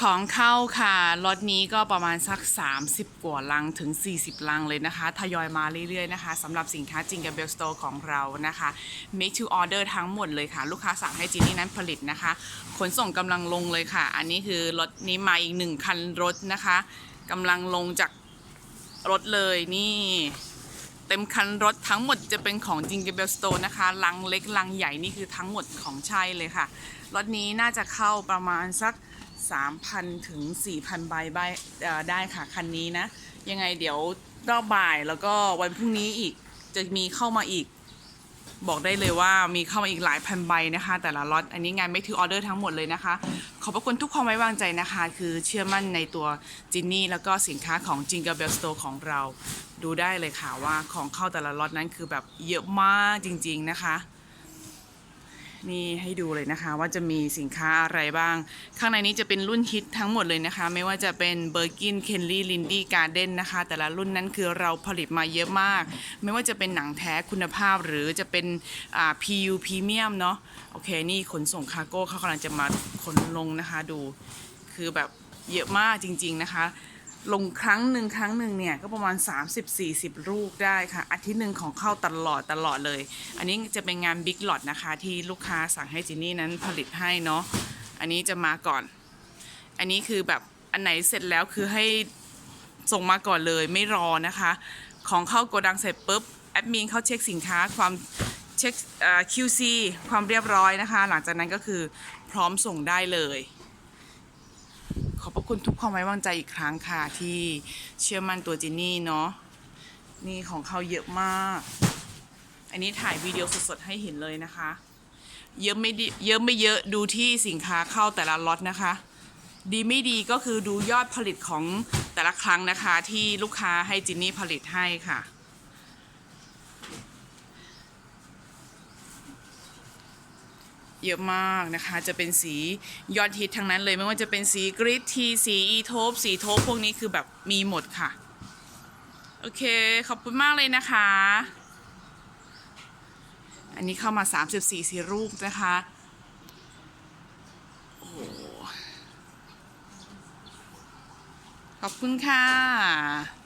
ของเข้าค่ะรถนี้ก็ประมาณสัก 30 กว่าลังถึง 40 ลังเลยนะคะ ทยอยมาเรื่อยๆนะคะสำหรับสินค้าจิงกับเบลสโตร์ของเรานะคะ make to order ทั้งหมดเลยค่ะ ลูกค้าสั่งให้จินนี่นั้นผลิตนะคะ ขนส่งกำลังลงเลยค่ะ อันนี้คือรถนี้มาอีกหนึ่งคันรถนะคะกำลังลงจากรถเลยนี่เต็มคันรถทั้งหมดจะเป็นของจิงเกเบลสโตนนะคะ ลังเล็กลังใหญ่นี่คือทั้งหมดของใช่เลยค่ะ รถนี้น่าจะเข้าประมาณสัก 3,000 ถึง 4,000 ใบใบได้ค่ะคันนี้นะ ยังไงเดี๋ยวรอบบ่ายแล้วก็วันพรุ่งนี้อีกจะมีเข้ามาอีก บอกได้เลยว่ามีเข้ามาอีกหลายพันใบนะคะ แต่ละล็อตอันนี้งานไม่ถือออเดอร์ทั้งหมดเลยนะคะ ขอบพระคุณทุกความไว้วางใจนะคะ คือเชื่อมั่นในตัวจินนี่แล้วก็สินค้าของจิงเก b เบลสโตของเราดูได้เลยค่ะว่าของเข้าแต่ละล็อตนั้นคือแบบเยอะมากจริง ๆนะคะ นี่ให้ดูเลยนะคะ ว่าจะมีสินค้าอะไรบ้าง ข้างในนี้จะเป็นรุ่นฮิตทั้งหมดเลยนะคะ ไม่ว่าจะเป็นเบอร์กินเคนลี่ลินดี้การ์เด้นนะคะ แต่ละรุ่นนั้นคือเราผลิตมาเยอะมาก ไม่ว่าจะเป็นหนังแท้คุณภาพหรือจะเป็นอ่า PU พรีเมียมเนาะโอเค นี่ขนส่งคาร์โก้เขากำลังจะมาขนลงนะคะดู คือแบบเยอะมากจริง ๆนะคะ ลงครั้งหนึ่งครั้งหนึ่งเนี่ยก็ประมาณ 30-40ลูกได้ค่ะอาทิตย์หนึ่งของเข้าตลอดตลอดเลย อันนี้จะเป็นงานบิ๊ก o t นะคะที่ลูกค้าสั่งให้จินนี่นั้นผลิตให้เนาะอันนี้จะมาก่อน อันนี้คือแบบอันไหนเสร็จแล้วคือให้ส่งมาก่อนเลยไม่รอนะคะ ของเข้าโกดังเสร็จปุ๊บแอดมินเขาเช็คสินค้าความเช็คเอ่อ QC ความเรียบร้อยนะคะ หลังจากนั้นก็คือพร้อมส่งได้เลย ขอบพระคุณทุกความไว้วางใจอีกครั้งค่ะ ที่เชื่อมั่นตัวจินนี่เนาะนี่ของเขาเยอะมาก อันนี้ถ่ายวิดีโอสดๆให้เห็นเลยนะคะ เยอะไม่ดีเยอะไม่เยอะดูที่สินค้าเข้าแต่ละล็อตนะคะ ดีไม่ดีก็คือดูยอดผลิตของแต่ละครั้งนะคะ ที่ลูกค้าให้จินนี่ผลิตให้ค่ะ เยอะมากนะคะ จะเป็นสียอดฮิตทั้งนั้นเลยไม่ว่าจะเป็นสีกริดทีสีอีโทปสีโทปพวกนี้คือแบบมีหมดค่ะ โอเค ขอบคุณมากเลยนะคะ อันนี้เข้ามา 34 สีรูปนะคะโอ้ขอบคุณค่ะ